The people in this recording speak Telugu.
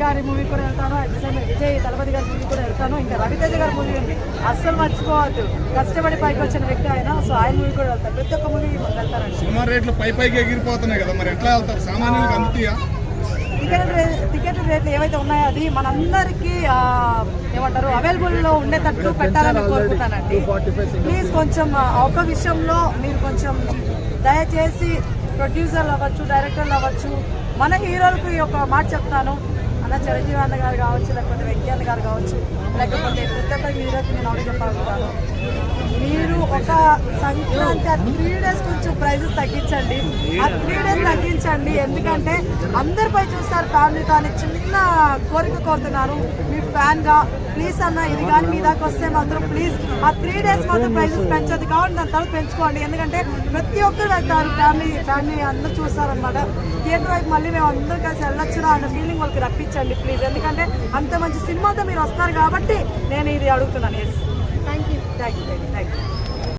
గారి మూవీ కూడా వెళ్తాను at the same Vijay Thalapathy గారి మూవీ కూడా వెళ్తాను. ఇంకా రవితేజ గారి మూవీ ఉంది అస్సలు మర్చిపోవద్దు. కష్టపడి పైకి వచ్చిన వ్యక్తి ఆయన సో ఆయన మూవీ కూడా వెళ్తాను. ప్రతి ఒక్క మూవీ వెళ్తారండి సినిమా రేట్లు పై పైకి ఎగిరిపోతున్నాయి కదా మరి ఎట్లా వెళ్తారు? సామాన్యులకు అందుతాయా? టికెట్ టికెట్ రేట్లు ఏవైతే ఉన్నాయో అది మనందరికీ ఆ, ఏమంటారు అవైలబుల్లో ఉండేటట్టు పెట్టాలని కోరుకుంటానండి. ప్లీజ్ కొంచెం ఒక విషయంలో మీరు కొంచెం దయచేసి ప్రొడ్యూసర్లు అవ్వచ్చు డైరెక్టర్లు అవ్వచ్చు మన హీరోలకు ఈ ఒక మాట చెప్తాను. నా చిరంజీవి అన్న గారు కావచ్చు లేకపోతే వెంకయ్య గారు కావచ్చు లేకపోతే కృతజ్ఞత ఒక్క నేను ఒకటి చెప్పాలనుకుంటాను సంక్రాంతి ఆ త్రీ డేస్ కొంచెం ప్రైజెస్ తగ్గించండి. ఆ త్రీ డేస్ తగ్గించండి. ఎందుకంటే అందరిపై చూస్తారు ఫ్యామిలీతో అని చిన్న కోరిక కోరుతున్నాను మీ ఫ్యాన్గా ప్లీజ్ అన్న ఇది కానీ మీ దాకా వస్తే మాత్రం ప్లీజ్ ఆ త్రీ డేస్ మాత్రం ప్రైజెస్ పెంచదు కాబట్టి దాని తర్వాత పెంచుకోండి. ఎందుకంటే ప్రతి ఒక్కరు వెళ్తారు. ఫ్యామిలీ ఫ్యామిలీ అందరూ చూస్తారనమాట థియేటర్ వైపు మళ్ళీ మేము అందరూ కలిసి వెళ్ళొచ్చురా అన్న ఫీలింగ్ వాళ్ళకి రప్పించండి ప్లీజ్ ఎందుకంటే అంత మంచి సినిమాతో మీరు వస్తున్నారు కాబట్టి నేను ఇది అడుగుతున్నాను. ఎస్